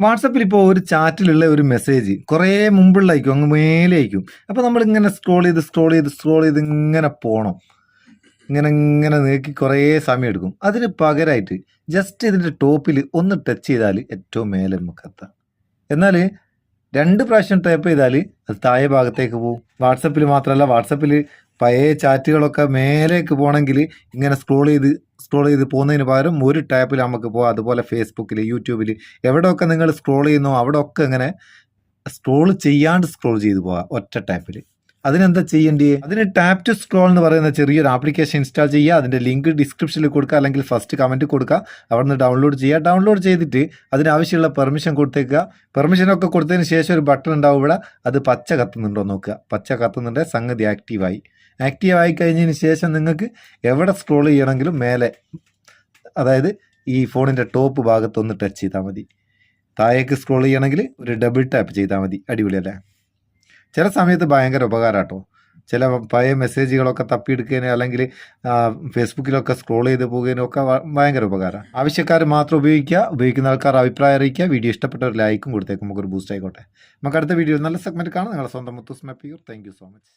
വാട്സപ്പിൽ ഇപ്പോൾ ഒരു ചാറ്റിലുള്ള ഒരു മെസ്സേജ് കുറേ മുമ്പുള്ള അങ്ങ് മേലെ അയക്കും അപ്പോൾ നമ്മളിങ്ങനെ സ്ക്രോൾ ചെയ്ത് സ്ക്രോൾ ചെയ്ത് സ്ക്രോൾ ചെയ്ത് ഇങ്ങനെ പോകണം ഇങ്ങനെ ഇങ്ങനെ നീക്കി കുറേ സമയം എടുക്കും. അതിന് പകരമായിട്ട് ജസ്റ്റ് ഇതിന്റെ ടോപ്പിൽ ഒന്ന് ടച്ച് ചെയ്താൽ ഏറ്റവും മേലെ നമുക്ക് എന്നാൽ രണ്ട് പ്രാവശ്യം ടൈപ്പ് ചെയ്താൽ അത് താഴെ ഭാഗത്തേക്ക് പോകും വാട്സപ്പിൽ മാത്രമല്ല വാട്സപ്പിൽ പഴയ ചാറ്റുകളൊക്കെ മേലേക്ക് പോകണമെങ്കിൽ ഇങ്ങനെ സ്ക്രോൾ ചെയ്ത് സ്ക്രോൾ ചെയ്ത് പോകുന്നതിന് പകരം ഒരു ടാപ്പിൽ നമുക്ക് പോകാം അതുപോലെ ഫേസ്ബുക്കിൽ യൂട്യൂബിൽ എവിടെയൊക്കെ നിങ്ങൾ സ്ക്രോൾ ചെയ്യുന്നോ അവിടെയൊക്കെ ഇങ്ങനെ സ്ക്രോൾ ചെയ്യാണ്ട് സ്ക്രോൾ ചെയ്ത് പോകാം ഒറ്റ ടാപ്പിൽ അതിനെന്താ ചെയ്യേണ്ടി? അതിന് ടാപ്പ് ടു സ്ക്രോൾ എന്ന് പറയുന്ന ചെറിയൊരു ആപ്ലിക്കേഷൻ ഇൻസ്റ്റാൾ ചെയ്യുക. അതിന്റെ ലിങ്ക് ഡിസ്ക്രിപ്ഷനിൽ കൊടുക്കുക. അല്ലെങ്കിൽ ഫസ്റ്റ് കമന്റ് കൊടുക്കുക. അവിടെ നിന്ന് ഡൗൺലോഡ് ചെയ്യുക. ഡൗൺലോഡ് ചെയ്തിട്ട് അതിനാവശ്യമുള്ള പെർമിഷൻ കൊടുത്തേക്കുക. പെർമിഷനൊക്കെ കൊടുത്തതിന് ശേഷം ഒരു ബട്ടൺ ഉണ്ടാവും ഇവിടെ. അത് പച്ച കത്തുന്നുണ്ടോ നോക്കുക. പച്ച കത്തുന്നുണ്ടെങ്കിൽ സംഗതി ആക്റ്റീവായി ആക്റ്റീവ് ആയി കഴിഞ്ഞതിന് ശേഷം നിങ്ങൾക്ക് എവിടെ സ്ക്രോൾ ചെയ്യണമെങ്കിലും മേലെ അതായത് ഈ ഫോണിന്റെ ടോപ്പ് ഭാഗത്തൊന്ന് ടച്ച് ചെയ്താൽ മതി. താഴേക്ക് സ്ക്രോൾ ചെയ്യണമെങ്കിൽ ഒരു ഡബിൾ ടാപ്പ് ചെയ്താൽ മതി. അടിപൊളിയല്ലേ ചില സമയത്ത് ഭയങ്കര ഉപകാരം കേട്ടോ ചില പഴയ മെസ്സേജുകളൊക്കെ തപ്പിയെടുക്കാനും അല്ലെങ്കിൽ ഫേസ്ബുക്കിലൊക്കെ സ്ക്രോൾ ചെയ്ത് പോകുന്നതിനും ഒക്കെ ഭയങ്കര ഉപകാരം. ആവശ്യക്കാർ മാത്രം ഉപയോഗിക്കുക ഉപയോഗിക്കുന്ന ആൾക്കാർ അഭിപ്രായം അറിയിക്കുക വീഡിയോ ഇഷ്ടപ്പെട്ട ഒരു ലൈക്കും കൊടുത്തേക്കും. നമുക്കൊരു ബൂസ്റ്റ് ആയിക്കോട്ടെ. നമുക്ക് അടുത്ത വീഡിയോ നല്ല സെഗ്മെന്റ് കാണാം. നിങ്ങളുടെ സ്വന്തം Muthoos Meppayur thank so much